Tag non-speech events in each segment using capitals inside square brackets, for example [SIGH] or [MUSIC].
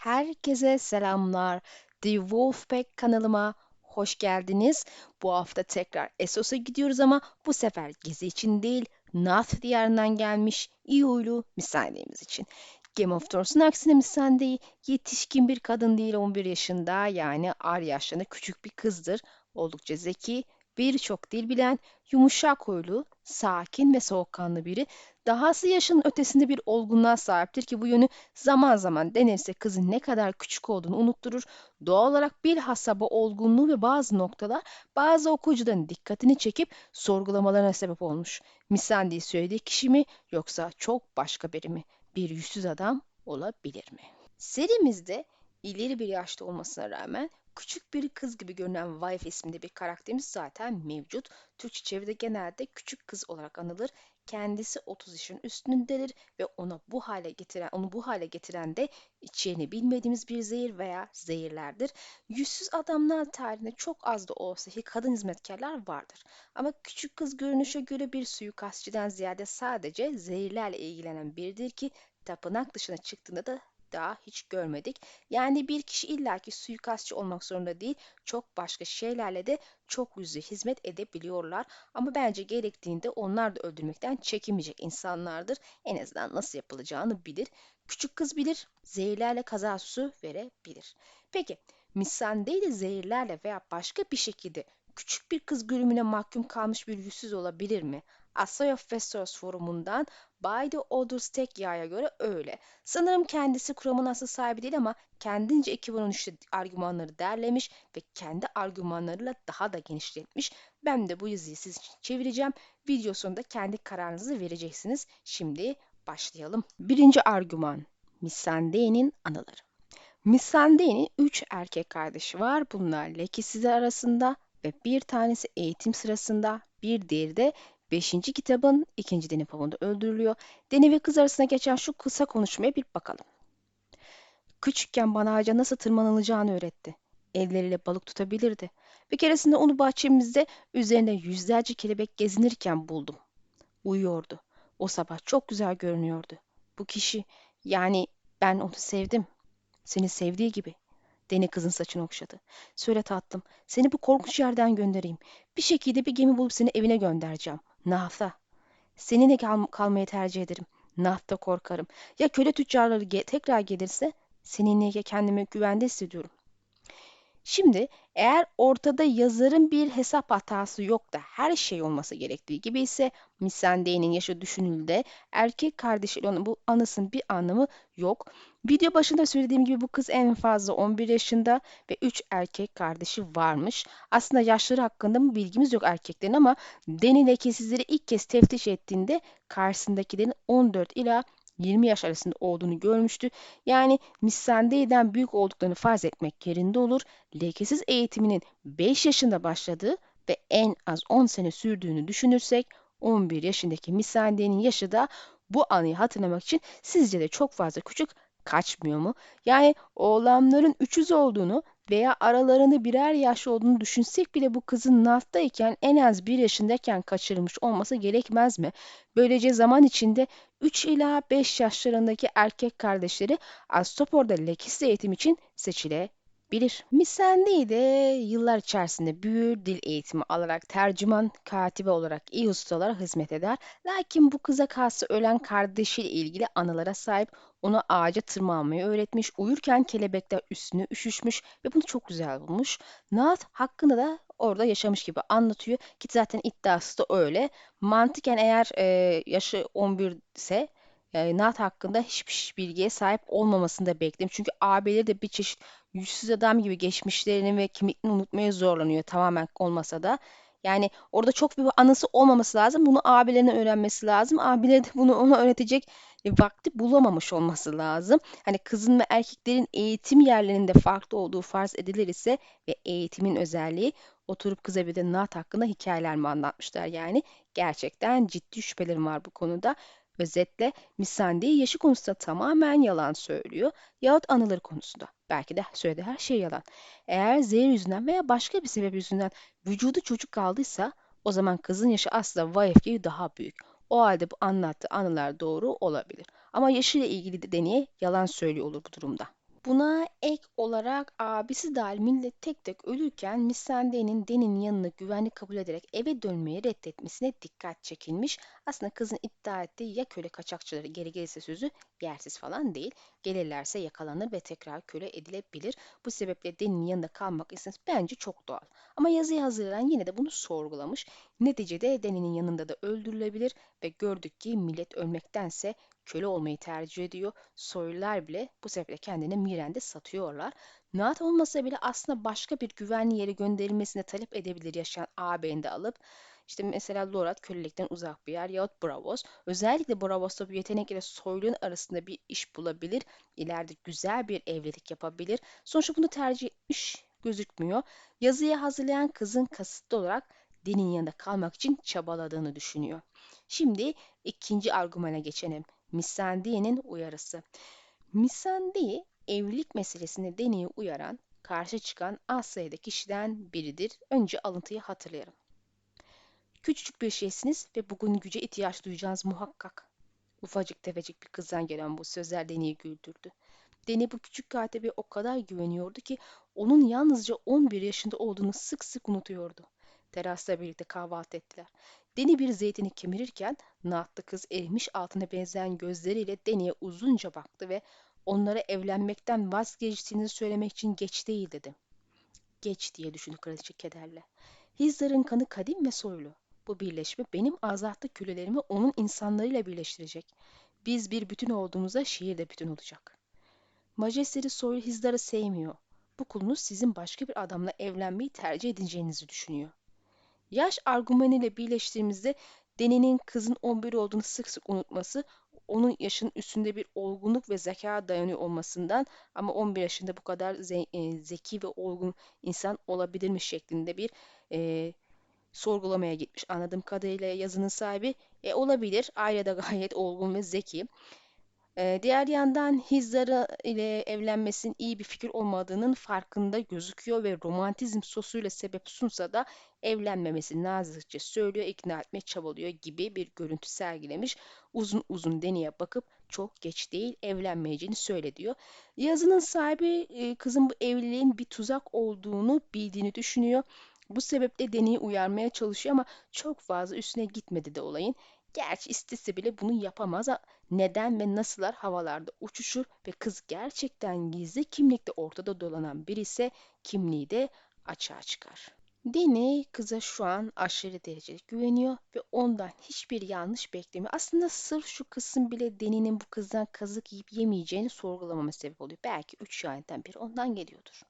Herkese selamlar. The Wolfpack kanalıma hoş geldiniz. Bu hafta tekrar Essos'a gidiyoruz ama bu sefer gezi için değil, Nath diyarından gelmiş iyi huylu Missandei'miz için. Game of Thrones'un aksine Missandei yetişkin bir kadın değil 11 yaşında yani Arya yaşlarında küçük bir kızdır. Oldukça zeki, birçok dil bilen, yumuşak huylu, sakin ve soğukkanlı biri. Dahası yaşının ötesinde bir olgunluğa sahiptir ki bu yönü zaman zaman denirse kızın ne kadar küçük olduğunu unutturur. Doğal olarak bilhassa bu olgunluğu ve bazı noktalar bazı okuyucuların dikkatini çekip sorgulamalarına sebep olmuş. Missandei söylediği kişi mi yoksa çok başka biri mi? Bir yüzsüz adam olabilir mi? Serimizde ileri bir yaşta olmasına rağmen küçük bir kız gibi görünen Wife isminde bir karakterimiz zaten mevcut. Türkçe çeviride genelde küçük kız olarak anılır. Kendisi 30 yaşın üstündedir ve ona bu hale getiren, onu bu hale getiren de içeriğini bilmediğimiz bir zehir veya zehirlerdir. Yüzsüz adamlar tarihinde çok az da olsa ki kadın hizmetkarlar vardır. Ama küçük kız görünüşe göre bir suikastçıdan ziyade sadece zehirlerle ilgilenen biridir ki tapınak dışına çıktığında da daha hiç görmedik. Yani bir kişi illaki suikastçı olmak zorunda değil, çok başka şeylerle de çok yüzlü hizmet edebiliyorlar. Ama bence gerektiğinde onlar da öldürmekten çekinmeyecek insanlardır. En azından nasıl yapılacağını bilir. Küçük kız bilir, zehirlerle kaza su verebilir. Peki, Missandei de zehirlerle veya başka bir şekilde küçük bir kız görümüne mahkum kalmış bir yüzsüz olabilir mi? Westeros forumundan By the Others tek yaya göre öyle. Sanırım kendisi kuramın asıl sahibi değil ama kendince 2013'te argümanları derlemiş ve kendi argümanlarıyla daha da genişletmiş. Ben de bu yazıyı siz için çevireceğim. Video sonunda kendi kararınızı vereceksiniz. Şimdi başlayalım. Birinci argüman. Missandei'nin anıları. Missandei'nin üç erkek kardeşi var. Bunlar lekesiz arasında ve bir tanesi eğitim sırasında, bir diğeri de 5. kitabın ikinci deney avında öldürülüyor. Deni ve kız arasında geçen şu kısa konuşmaya bir bakalım. Küçükken bana ağaca nasıl tırmanılacağını öğretti. Elleriyle balık tutabilirdi. Bir keresinde onu bahçemizde üzerinde yüzlerce kelebek gezinirken buldum. Uyuyordu. O sabah çok güzel görünüyordu. Bu kişi, yani ben onu sevdim. Seni sevdiği gibi. Deni kızın saçını okşadı. Söyle tatlım, seni bu korkunç yerden göndereyim. Bir şekilde bir gemi bulup seni evine göndereceğim. Nahta. Seninle kal kalmayı tercih ederim. Nahta korkarım. Ya köle tüccarları ge tekrar gelirse seninle kendimi güvende hissediyorum. Şimdi eğer ortada yazarın bir hesap hatası yok da her şey olması gerektiği gibi ise Missandei'nin yaşı düşünüldüğünde erkek kardeşi olan bu anısın bir anlamı yok. Video başında söylediğim gibi bu kız en fazla 11 yaşında ve 3 erkek kardeşi varmış. Aslında yaşları hakkında mı bilgimiz yok erkeklerin ama Deni lekesizleri ilk kez teftiş ettiğinde karşısındakilerin 14 ila 20 yaş arasında olduğunu görmüştü. Yani Missandei'den büyük olduklarını farz etmek yerinde olur. Lekesiz eğitiminin 5 yaşında başladığı ve en az 10 sene sürdüğünü düşünürsek 11 yaşındaki Missandei'nin yaşı da bu anıyı hatırlamak için sizce de çok fazla küçük kaçmıyor mu? Yani oğlanların üçüz olduğunu veya aralarında birer yaş olduğunu düşünsek bile bu kızın naftayken en az bir yaşındayken kaçırılmış olması gerekmez mi? Böylece zaman içinde 3 ila 5 yaşlarındaki erkek kardeşleri Astopor'da lekis eğitim için seçilebilir. Missandei de yıllar içerisinde büyür, dil eğitimi alarak tercüman, katibe olarak iyi ustalara hizmet eder. Lakin bu kıza karşı ölen kardeşiyle ilgili anılara sahip ona ağaca tırmanmayı öğretmiş. Uyurken kelebekler üstüne üşüşmüş ve bunu çok güzel bulmuş. Naat hakkında da orada yaşamış gibi anlatıyor ki zaten iddiası da öyle. Mantıken eğer e, yaşı 11 ise Naat hakkında hiçbir bilgiye sahip olmamasını da bekliyorum. Çünkü abileri de bir çeşit yüzsüz adam gibi geçmişlerini ve kimliklerini unutmaya zorlanıyor tamamen olmasa da. Yani orada çok bir anısı olmaması lazım. Bunu abilerine öğrenmesi lazım. Abileri de [LAUGHS] bunu ona öğretecek e, vakti bulamamış olması lazım. Hani kızın ve erkeklerin eğitim yerlerinde farklı olduğu farz edilir ise ve eğitimin özelliği oturup kıza bir de Nat hakkında hikayeler mi anlatmışlar yani. Gerçekten ciddi şüphelerim var bu konuda. Özetle Missandei yaşı konusunda tamamen yalan söylüyor yahut anıları konusunda. Belki de söylediği her şey yalan. Eğer zehir yüzünden veya başka bir sebep yüzünden vücudu çocuk kaldıysa o zaman kızın yaşı aslında YFG'yi daha büyük. O halde bu anlattığı anılar doğru olabilir. Ama yaşıyla ilgili de deneye yalan söylüyor olur bu durumda. Buna ek olarak abisi dahil millet tek tek ölürken Missandei'nin Deni'nin yanına güvenli kabul ederek eve dönmeyi reddetmesine dikkat çekilmiş. Aslında kızın iddia ettiği ya köle kaçakçıları geri gelirse sözü yersiz falan değil. Gelirlerse yakalanır ve tekrar köle edilebilir. Bu sebeple Deni'nin yanında kalmak istemesi bence çok doğal. Ama yazıyı hazırlayan yine de bunu sorgulamış. Neticede Deni'nin yanında da öldürülebilir ve gördük ki millet ölmektense köle olmayı tercih ediyor. Soylular bile bu sebeple kendini Miren'de satıyorlar. Naat olmasa bile aslında başka bir güvenli yere gönderilmesini talep edebilir yaşayan ağabeyini de alıp. İşte mesela Lorat kölelikten uzak bir yer yahut Bravos. Özellikle Bravos'ta bu yetenekle soylunun arasında bir iş bulabilir. İleride güzel bir evlilik yapabilir. Sonuçta bunu tercih etmiş gözükmüyor. Yazıyı hazırlayan kızın kasıtlı olarak Deni'nin yanında kalmak için çabaladığını düşünüyor. Şimdi ikinci argümana geçelim. Missandei'nin uyarısı. Missandei evlilik meselesinde Deni'yi uyaran, karşı çıkan az sayıda kişiden biridir. Önce alıntıyı hatırlayalım. Küçücük bir şeysiniz ve bugün güce ihtiyaç duyacağınız muhakkak. Ufacık tefecik bir kızdan gelen bu sözler Deni'yi güldürdü. Deni bu küçük katibe o kadar güveniyordu ki onun yalnızca 11 yaşında olduğunu sık sık unutuyordu. Terasta birlikte kahvaltı ettiler. Deni bir zeytini kemirirken naatlı kız erimiş altına benzeyen gözleriyle Deni'ye uzunca baktı ve onlara evlenmekten vazgeçtiğini söylemek için geç değil dedi. Geç diye düşündü kraliçe kederle. Hizdar'ın kanı kadim ve soylu. Bu birleşme benim azatlı kölelerimi onun insanlarıyla birleştirecek. Biz bir bütün olduğumuzda şehir de bütün olacak. Majesteri soylu Hizdar'ı sevmiyor. Bu kulunuz sizin başka bir adamla evlenmeyi tercih edeceğinizi düşünüyor. Yaş argümanıyla birleştiğimizde Deni'nin kızın 11 olduğunu sık sık unutması, onun yaşının üstünde bir olgunluk ve zeka dayanıyor olmasından ama 11 yaşında bu kadar ze e, zeki ve olgun insan olabilirmiş şeklinde bir e, sorgulamaya gitmiş. Anladığım kadarıyla yazının sahibi e, olabilir. Ayrıca da gayet olgun ve zeki. Diğer yandan Hizdar'a ile evlenmesinin iyi bir fikir olmadığının farkında gözüküyor ve romantizm sosuyla sebep sunsa da evlenmemesini nazikçe söylüyor, ikna etmeye çabalıyor gibi bir görüntü sergilemiş. Uzun uzun Deni'ye bakıp çok geç değil evlenmeyeceğini söyle diyor. Yazının sahibi kızın bu evliliğin bir tuzak olduğunu bildiğini düşünüyor. Bu sebeple Deni'yi uyarmaya çalışıyor ama çok fazla üstüne gitmedi de olayın. Gerçi istese bile bunu yapamaz. Neden ve nasıllar havalarda uçuşur ve kız gerçekten gizli kimlikte ortada dolanan biri ise kimliği de açığa çıkar. Deni kıza şu an aşırı derecede güveniyor ve ondan hiçbir yanlış beklemiyor. Aslında sırf şu kısım bile Deni'nin bu kızdan kazık yiyip yemeyeceğini sorgulamama sebep oluyor. Belki üç şahitten biri ondan geliyordur.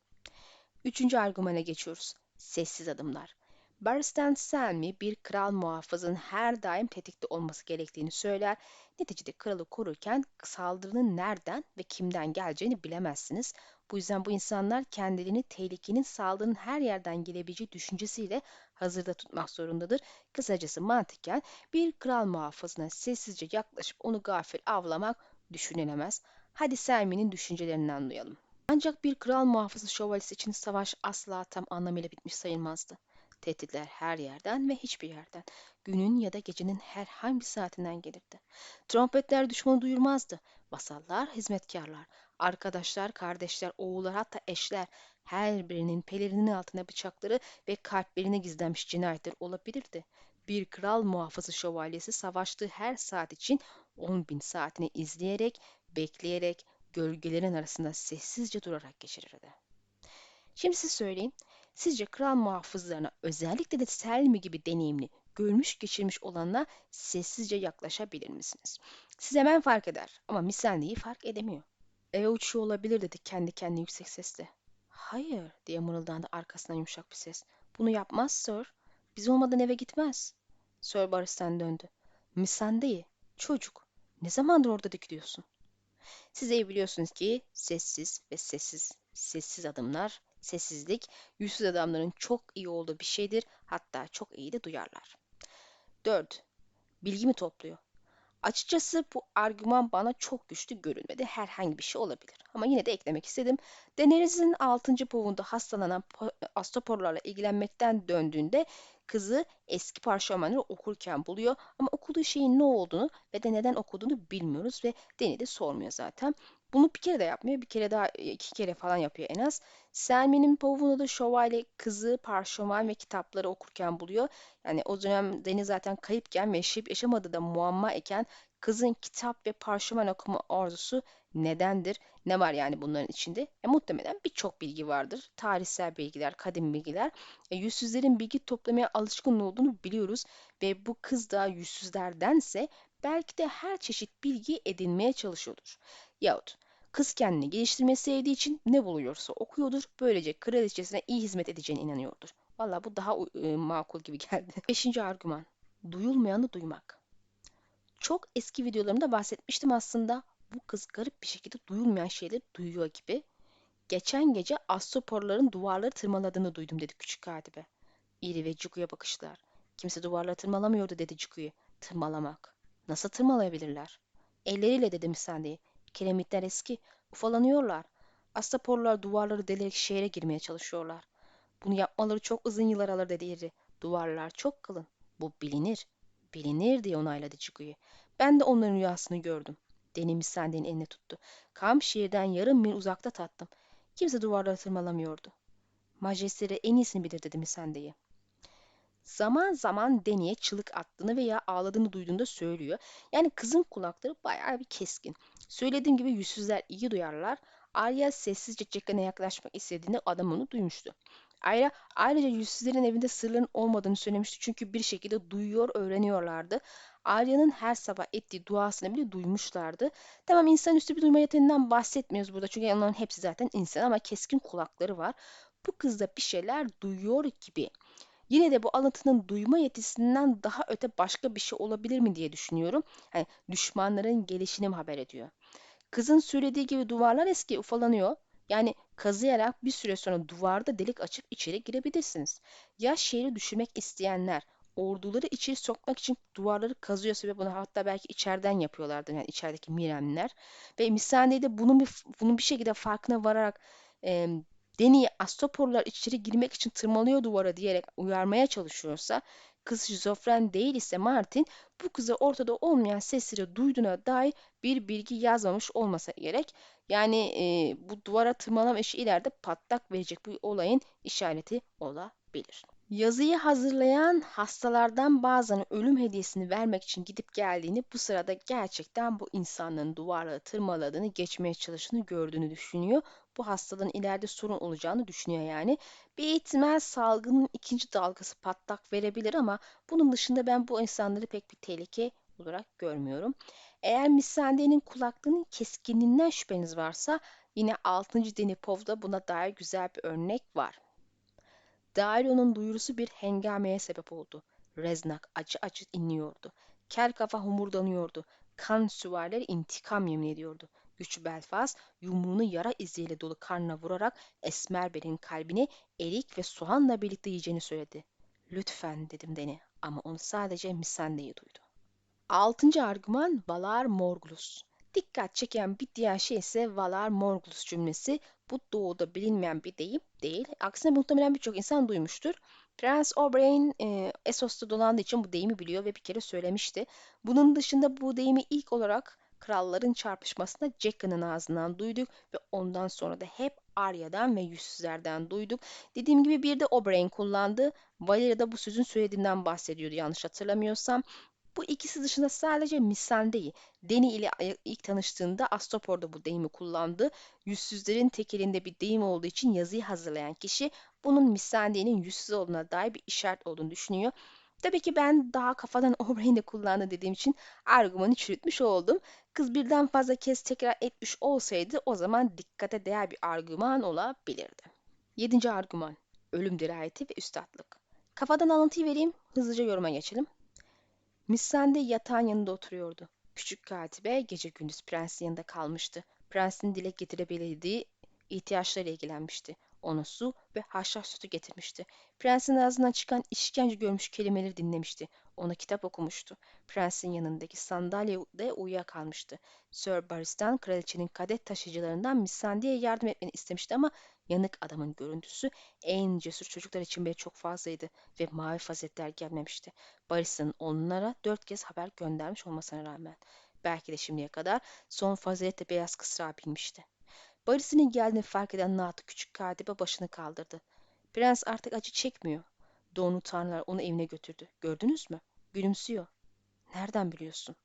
Üçüncü argümana geçiyoruz. Sessiz adımlar. Baristan Selmy bir kral muhafızın her daim tetikte olması gerektiğini söyler. Neticede kralı korurken saldırının nereden ve kimden geleceğini bilemezsiniz. Bu yüzden bu insanlar kendilerini tehlikenin saldırının her yerden gelebileceği düşüncesiyle hazırda tutmak zorundadır. Kısacası mantıken bir kral muhafızına sessizce yaklaşıp onu gafil avlamak düşünülemez. Hadi Selmy'nin düşüncelerinden duyalım. Ancak bir kral muhafızı şövalyesi için savaş asla tam anlamıyla bitmiş sayılmazdı. Tehditler her yerden ve hiçbir yerden, günün ya da gecenin herhangi bir saatinden gelirdi. Trompetler düşmanı duyurmazdı. Vasallar, hizmetkarlar, arkadaşlar, kardeşler, oğullar hatta eşler her birinin pelerinin altına bıçakları ve kalplerine gizlenmiş cinayetler olabilirdi. Bir kral muhafızı şövalyesi savaştığı her saat için 10 bin saatini izleyerek, bekleyerek, gölgelerin arasında sessizce durarak geçirirdi. Şimdi siz söyleyin, Sizce kral muhafızlarına özellikle de Selmi gibi deneyimli, görmüş geçirmiş olanına sessizce yaklaşabilir misiniz? Siz hemen fark eder ama Misenli'yi fark edemiyor. Eve uçuyor olabilir dedi kendi kendine yüksek sesle. Hayır diye mırıldandı arkasından yumuşak bir ses. Bunu yapmaz Sir. Biz olmadan eve gitmez. Sir Barris'ten döndü. Misende'yi, çocuk. Ne zamandır orada dikiliyorsun? Siz iyi biliyorsunuz ki sessiz ve sessiz, sessiz adımlar Sessizlik, yüzsüz adamların çok iyi olduğu bir şeydir. Hatta çok iyi de duyarlar. 4. Bilgi mi topluyor? Açıkçası bu argüman bana çok güçlü görünmedi. Herhangi bir şey olabilir. Ama yine de eklemek istedim. Daenerys'in 6. povunda hastalanan astoporlarla ilgilenmekten döndüğünde kızı eski parşömenleri okurken buluyor. Ama okuduğu şeyin ne olduğunu ve de neden okuduğunu bilmiyoruz ve Dany de sormuyor zaten. Bunu bir kere de yapmıyor. Bir kere daha iki kere falan yapıyor en az. Selmin'in pavuğunu da şövalye kızı parşömen ve kitapları okurken buluyor. Yani o dönem Deni zaten kayıpken ve yaşayıp yaşamadığı da muamma iken kızın kitap ve parşömen okuma arzusu nedendir? Ne var yani bunların içinde? E, muhtemelen birçok bilgi vardır. Tarihsel bilgiler, kadim bilgiler. E, yüzsüzlerin bilgi toplamaya alışkın olduğunu biliyoruz ve bu kız da yüzsüzlerdense belki de her çeşit bilgi edinmeye çalışıyordur. Yahut kız kendini geliştirmeyi sevdiği için ne buluyorsa okuyordur. Böylece kraliçesine iyi hizmet edeceğine inanıyordur. Valla bu daha e, makul gibi geldi. Beşinci argüman. Duyulmayanı duymak. Çok eski videolarımda bahsetmiştim aslında. Bu kız garip bir şekilde duyulmayan şeyleri duyuyor gibi. Geçen gece astroporların duvarları tırmaladığını duydum dedi küçük katibe. İri ve Cuku'ya bakışlar. Kimse duvarları tırmalamıyordu dedi Cuku'yu. Tırmalamak. Nasıl tırmalayabilirler? Elleriyle dedi Misande'yi. Kiremitler eski. Ufalanıyorlar. Astaporlar duvarları delerek şehre girmeye çalışıyorlar. Bunu yapmaları çok uzun yıllar alır dedi İri. Duvarlar çok kalın. Bu bilinir. Bilinir diye onayladı Cuku'yu. Ben de onların rüyasını gördüm. Deni Misande'nin elini tuttu. Kam şehirden yarım mil uzakta tattım. Kimse duvarları tırmalamıyordu. Majesteleri en iyisini bilir dedi Misande'ye. Zaman zaman Deni'ye çığlık attığını veya ağladığını duyduğunda söylüyor. Yani kızın kulakları bayağı bir keskin. Söylediğim gibi yüzsüzler iyi duyarlar. Arya sessizce Jacken'e yaklaşmak istediğinde adam onu duymuştu. Ayrıca, ayrıca yüzsüzlerin evinde sırların olmadığını söylemişti çünkü bir şekilde duyuyor, öğreniyorlardı. Arya'nın her sabah ettiği duasını bile duymuşlardı. Tamam insanüstü bir duyma yeteneğinden bahsetmiyoruz burada çünkü onların hepsi zaten insan ama keskin kulakları var. Bu kız da bir şeyler duyuyor gibi. Yine de bu alıntının duyma yetisinden daha öte başka bir şey olabilir mi diye düşünüyorum. Yani düşmanların gelişini mi haber ediyor? Kızın söylediği gibi duvarlar eski ufalanıyor. Yani kazıyarak bir süre sonra duvarda delik açıp içeri girebilirsiniz. Ya şehri düşürmek isteyenler orduları içeri sokmak için duvarları kazıyorsa ve bunu hatta belki içeriden yapıyorlardı yani içerideki Miremler ve Misane'de bunun bir bunun bir şekilde farkına vararak e, Deni'yi Astoporlar içeri girmek için tırmalıyor duvara diyerek uyarmaya çalışıyorsa kız şizofren değil ise Martin bu kıza ortada olmayan sesleri duyduğuna dair bir bilgi yazmamış olmasa gerek. Yani e, bu duvara tırmalama işi ileride patlak verecek bu olayın işareti olabilir. Yazıyı hazırlayan hastalardan bazen ölüm hediyesini vermek için gidip geldiğini bu sırada gerçekten bu insanların duvarları tırmaladığını geçmeye çalıştığını gördüğünü düşünüyor. Bu hastalığın ileride sorun olacağını düşünüyor yani. Bir ihtimal salgının ikinci dalgası patlak verebilir ama bunun dışında ben bu insanları pek bir tehlike olarak görmüyorum. Eğer Misande'nin kulaklığının keskinliğinden şüpheniz varsa yine 6. Denipov'da buna dair güzel bir örnek var. Dario'nun duyurusu bir hengameye sebep oldu. Reznak acı acı inliyordu. Kel kafa humurdanıyordu. Kan süvarileri intikam yemin ediyordu. Güçlü Belfast yumruğunu yara iziyle dolu karnına vurarak Esmer Bel'in kalbini erik ve soğanla birlikte yiyeceğini söyledi. Lütfen dedim Deni ama onu sadece Misande'yi duydu. Altıncı argüman Valar Morgulus. Dikkat çeken bir diğer şey ise Valar Morgulus cümlesi. Bu doğuda bilinmeyen bir deyim değil. Aksine muhtemelen birçok insan duymuştur. Prens Oberyn e, Essos'ta dolandığı için bu deyimi biliyor ve bir kere söylemişti. Bunun dışında bu deyimi ilk olarak kralların çarpışmasında Jaqen'ın ağzından duyduk ve ondan sonra da hep Arya'dan ve yüzsüzlerden duyduk. Dediğim gibi bir de Oberyn kullandı. Valyria da bu sözün söylediğinden bahsediyordu yanlış hatırlamıyorsam. Bu ikisi dışında sadece Missandei, Deni ile ilk tanıştığında Astopor'da bu deyimi kullandı. Yüzsüzlerin tekelinde bir deyim olduğu için yazıyı hazırlayan kişi bunun Missandei'nin yüzsüz olduğuna dair bir işaret olduğunu düşünüyor. Tabii ki ben daha kafadan [LAUGHS] Oberyn'i kullandı dediğim için argümanı çürütmüş oldum. Kız birden fazla kez tekrar etmiş olsaydı o zaman dikkate değer bir argüman olabilirdi. Yedinci argüman. Ölüm dirayeti ve üstadlık. Kafadan alıntıyı vereyim, hızlıca yoruma geçelim. Missandei yatağın yanında oturuyordu. Küçük katibe gece gündüz prensin yanında kalmıştı. Prensin dile getirebildiği ihtiyaçlarıyla ilgilenmişti. Ona su ve haşhaş sütü getirmişti. Prensin ağzından çıkan işkence görmüş kelimeleri dinlemişti. Ona kitap okumuştu. Prensin yanındaki sandalyede uyuyakalmıştı. Sir Baristan kraliçenin kadet taşıyıcılarından Missandei'ye yardım etmeni istemişti ama yanık adamın görüntüsü en cesur çocuklar için bile çok fazlaydı ve mavi fazetler gelmemişti. Baris'in onlara dört kez haber göndermiş olmasına rağmen. Belki de şimdiye kadar son faziletle beyaz kısrağı bilmişti. Barisi'nin geldiğini fark eden Naat küçük kadibe başını kaldırdı. Prens artık acı çekmiyor. Doğunu tanrılar onu evine götürdü. Gördünüz mü? Gülümsüyor. Nereden biliyorsun?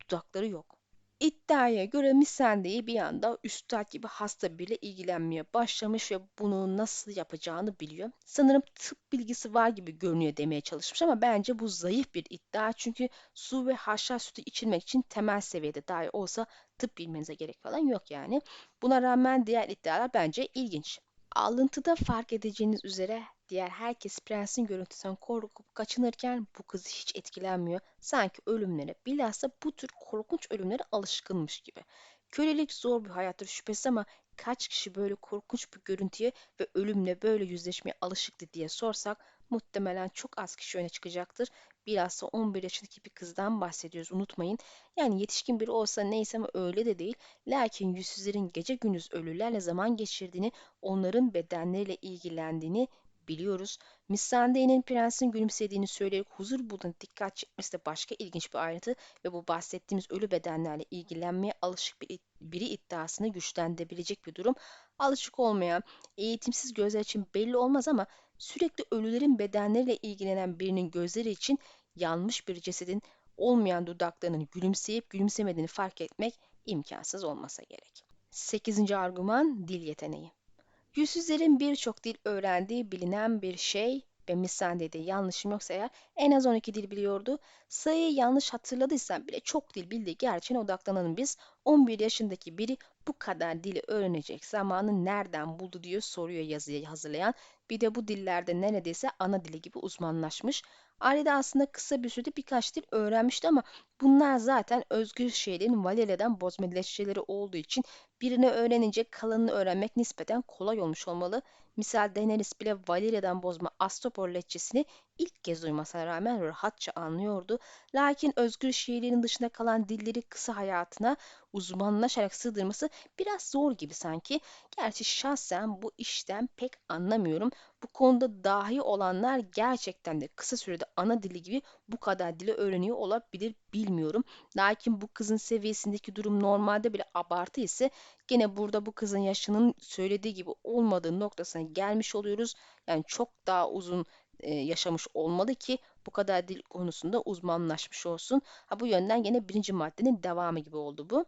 Dudakları yok. İddiaya göre Missandei bir anda üstad gibi hasta biriyle ilgilenmeye başlamış ve bunu nasıl yapacağını biliyor. Sanırım tıp bilgisi var gibi görünüyor demeye çalışmış ama bence bu zayıf bir iddia. Çünkü su ve haşhaş sütü içilmek için temel seviyede dahi olsa tıp bilmenize gerek falan yok yani. Buna rağmen diğer iddialar bence ilginç. Alıntıda fark edeceğiniz üzere diğer herkes prensin görüntüsünden korkup kaçınırken bu kız hiç etkilenmiyor. Sanki ölümlere bilhassa bu tür korkunç ölümlere alışkınmış gibi. Kölelik zor bir hayattır şüphesiz ama kaç kişi böyle korkunç bir görüntüye ve ölümle böyle yüzleşmeye alışıktı diye sorsak muhtemelen çok az kişi öne çıkacaktır. Bilhassa 11 yaşındaki bir kızdan bahsediyoruz unutmayın. Yani yetişkin biri olsa neyse ama öyle de değil. Lakin yüzsüzlerin gece gündüz ölülerle zaman geçirdiğini, onların bedenleriyle ilgilendiğini biliyoruz. Missandei'nin prensin gülümsediğini söyleyerek huzur bulduğuna dikkat çekmesi de başka ilginç bir ayrıntı ve bu bahsettiğimiz ölü bedenlerle ilgilenmeye alışık bir, biri iddiasını güçlendirebilecek bir durum. Alışık olmayan, eğitimsiz gözler için belli olmaz ama sürekli ölülerin bedenleriyle ilgilenen birinin gözleri için yanmış bir cesedin olmayan dudaklarının gülümseyip gülümsemediğini fark etmek imkansız olmasa gerek. 8. argüman dil yeteneği. Yüzsüzlerin birçok dil öğrendiği bilinen bir şey ve Missandei'de yanlışım yoksa eğer en az 12 dil biliyordu. Sayıyı yanlış hatırladıysam bile çok dil bildiği gerçeğine odaklanalım biz. 11 yaşındaki biri bu kadar dili öğrenecek zamanı nereden buldu diyor soruyor yazıyı hazırlayan. Bir de bu dillerde neredeyse ana dili gibi uzmanlaşmış. Ailede aslında kısa bir sürede birkaç dil öğrenmişti ama bunlar zaten özgür şehrin Valeria'dan bozma dilekçeleri olduğu için birini öğrenince kalanını öğrenmek nispeten kolay olmuş olmalı. Misal Daenerys bile Valeria'dan bozma Astapor lehçesini ilk kez duymasına rağmen rahatça anlıyordu. Lakin özgür şehirlerin dışında kalan dilleri kısa hayatına uzmanlaşarak sığdırması biraz zor gibi sanki. Gerçi şahsen bu işten pek anlamıyorum. Bu konuda dahi olanlar gerçekten de kısa sürede ana dili gibi bu kadar dili öğreniyor olabilir bilmiyorum. Lakin bu kızın seviyesindeki durum normalde bile abartı ise gene burada bu kızın yaşının söylediği gibi olmadığı noktasına gelmiş oluyoruz. Yani çok daha uzun e, yaşamış olmalı ki bu kadar dil konusunda uzmanlaşmış olsun. Ha bu yönden gene birinci maddenin devamı gibi oldu bu.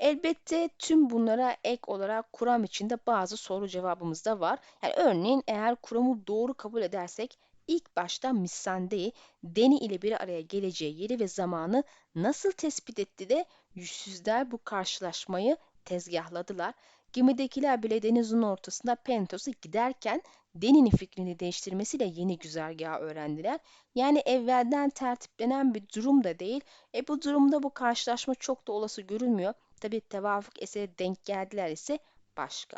Elbette tüm bunlara ek olarak kuram içinde bazı soru cevabımız da var. Yani örneğin eğer kuramı doğru kabul edersek ilk başta Missandei Deni ile bir araya geleceği yeri ve zamanı nasıl tespit etti de yüzsüzler bu karşılaşmayı tezgahladılar. Gemidekiler bile denizin ortasında Pentos'a giderken Deni'nin fikrini değiştirmesiyle yeni güzergahı öğrendiler. Yani evvelden tertiplenen bir durum da değil. E bu durumda bu karşılaşma çok da olası görülmüyor. Tabi tevafuk eseri denk geldiler ise başka.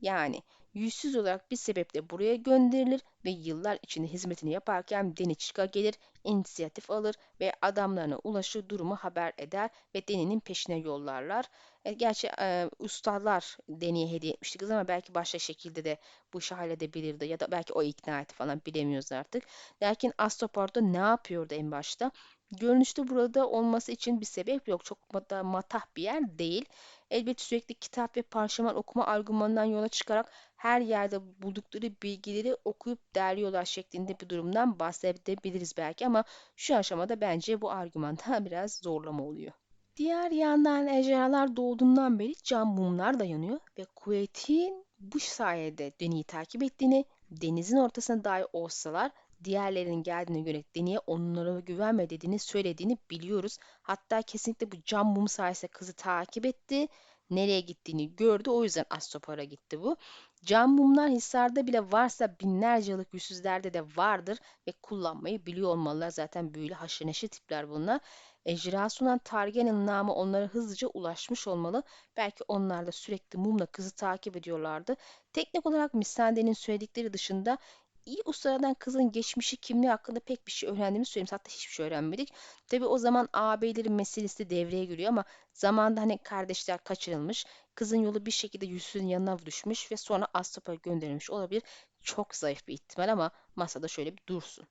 Yani yüzsüz olarak bir sebeple buraya gönderilir ve yıllar içinde hizmetini yaparken Deniçka gelir, inisiyatif alır ve adamlarına ulaşır durumu haber eder ve Deni'nin peşine yollarlar. E, gerçi e, ustalar Deni'ye hediye etmişti kız ama belki başka şekilde de bu işi halledebilirdi ya da belki o ikna etti falan bilemiyoruz artık. Lakin Astopor'da ne yapıyordu en başta? Görünüşte burada olması için bir sebep yok. Çok da matah bir yer değil. Elbette sürekli kitap ve parşömen okuma argümanından yola çıkarak her yerde buldukları bilgileri okuyup derliyorlar şeklinde bir durumdan bahsedebiliriz belki ama şu aşamada bence bu argüman daha [LAUGHS] biraz zorlama oluyor. Diğer yandan ejderhalar doğduğundan beri cam mumlar da yanıyor ve kuvvetin bu sayede deniyi takip ettiğini, denizin ortasına dahi olsalar diğerlerinin geldiğine göre Deni'ye onlara güvenme dediğini söylediğini biliyoruz. Hatta kesinlikle bu cam mum sayesinde kızı takip etti. Nereye gittiğini gördü. O yüzden Astopar'a gitti bu. Cam mumlar Hisar'da bile varsa binlerce yıllık yüzsüzlerde de vardır ve kullanmayı biliyor olmalılar. Zaten büyülü haşır neşir tipler bunlar. Ejderha sunan Targaryen'in namı onlara hızlıca ulaşmış olmalı. Belki onlar da sürekli mumla kızı takip ediyorlardı. Teknik olarak Missandei'nin söyledikleri dışında iyi ustalardan kızın geçmişi kimliği hakkında pek bir şey öğrendiğimizi söyleyeyim. Hatta hiçbir şey öğrenmedik. Tabi o zaman ağabeylerin meselesi de devreye giriyor ama zamanda hani kardeşler kaçırılmış. Kızın yolu bir şekilde yüzsüzün yanına düşmüş ve sonra Astapa'ya gönderilmiş olabilir. Çok zayıf bir ihtimal ama masada şöyle bir dursun.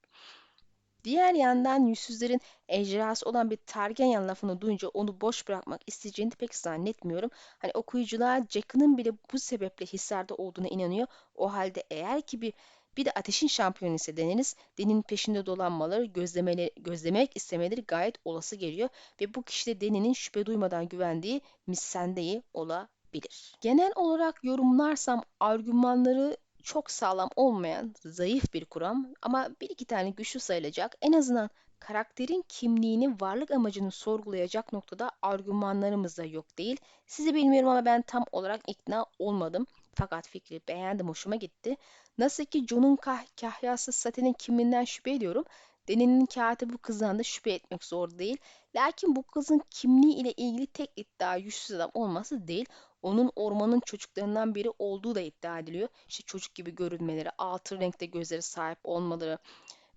Diğer yandan yüzsüzlerin ejderhası olan bir Targaryen lafını duyunca onu boş bırakmak isteyeceğini pek zannetmiyorum. Hani okuyucular Jaqen'ın bile bu sebeple hislarda olduğuna inanıyor. O halde eğer ki bir bir de ateşin şampiyonu ise deniniz, Deni'nin peşinde dolanmaları, gözlemeleri, gözlemek istemeleri gayet olası geliyor ve bu kişi de Deni'nin şüphe duymadan güvendiği Missandei olabilir. Genel olarak yorumlarsam argümanları çok sağlam olmayan, zayıf bir kuram ama bir iki tane güçlü sayılacak. En azından karakterin kimliğini, varlık amacını sorgulayacak noktada argümanlarımız da yok değil. Sizi bilmiyorum ama ben tam olarak ikna olmadım. Fakat fikri beğendim, hoşuma gitti. Nasıl ki John'un kah kahyası Satin'in kimliğinden şüphe ediyorum. Deni'nin katibi bu kızdan da şüphe etmek zor değil. Lakin bu kızın kimliği ile ilgili tek iddia yüzsüz adam olması değil onun ormanın çocuklarından biri olduğu da iddia ediliyor. İşte çocuk gibi görünmeleri, altın renkte gözleri sahip olmaları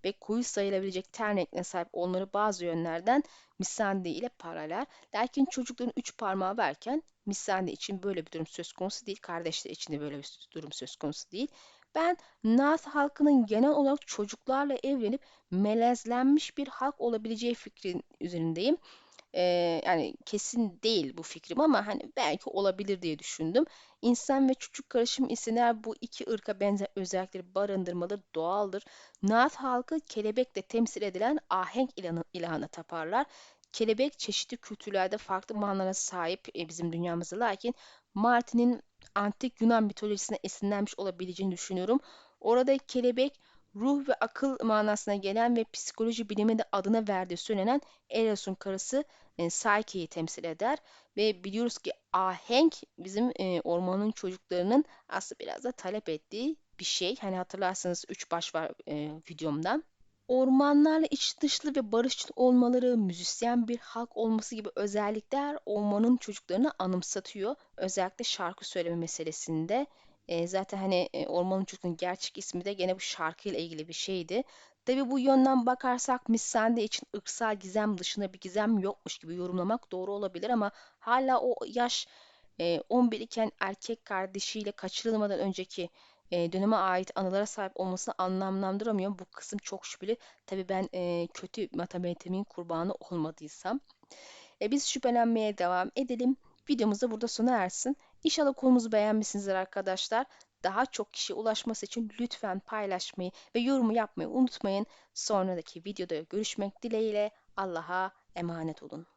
ve koyu sayılabilecek ten renkine sahip olmaları bazı yönlerden Missandei ile paralel. Lakin çocukların üç parmağı varken Missandei için böyle bir durum söz konusu değil. Kardeşler için de böyle bir durum söz konusu değil. Ben North halkının genel olarak çocuklarla evlenip melezlenmiş bir halk olabileceği fikrin üzerindeyim. Ee, yani kesin değil bu fikrim ama hani belki olabilir diye düşündüm. İnsan ve çocuk karışım isimler bu iki ırka benzer özellikleri barındırmaları doğaldır. Naat halkı kelebekle temsil edilen ahenk ilanı, ilahına taparlar. Kelebek çeşitli kültürlerde farklı manalara sahip e, bizim dünyamızda lakin Martin'in antik Yunan mitolojisine esinlenmiş olabileceğini düşünüyorum. Orada kelebek ruh ve akıl manasına gelen ve psikoloji biliminde adına verdiği söylenen Eros'un karısı e, Psyche'yi temsil eder ve biliyoruz ki ahenk bizim e, ormanın çocuklarının aslında biraz da talep ettiği bir şey. Hani hatırlarsanız 3 baş var e, videomdan. Ormanlarla iç dışlı ve barışçıl olmaları, müzisyen bir halk olması gibi özellikler ormanın çocuklarını anımsatıyor. Özellikle şarkı söyleme meselesinde. E, zaten hani e, ormanın çocuklarının gerçek ismi de gene bu şarkıyla ilgili bir şeydi. Tabi bu yönden bakarsak Missandei için ırksal gizem dışında bir gizem yokmuş gibi yorumlamak doğru olabilir ama hala o yaş e, 11 iken erkek kardeşiyle kaçırılmadan önceki e, döneme ait anılara sahip olmasını anlamlandıramıyorum. Bu kısım çok şüpheli. Tabi ben e, kötü matematiğimin kurbanı olmadıysam. E, biz şüphelenmeye devam edelim. Videomuz da burada sona ersin. İnşallah konumuzu beğenmişsinizdir arkadaşlar. Daha çok kişiye ulaşması için lütfen paylaşmayı ve yorumu yapmayı unutmayın. Sonraki videoda görüşmek dileğiyle Allah'a emanet olun.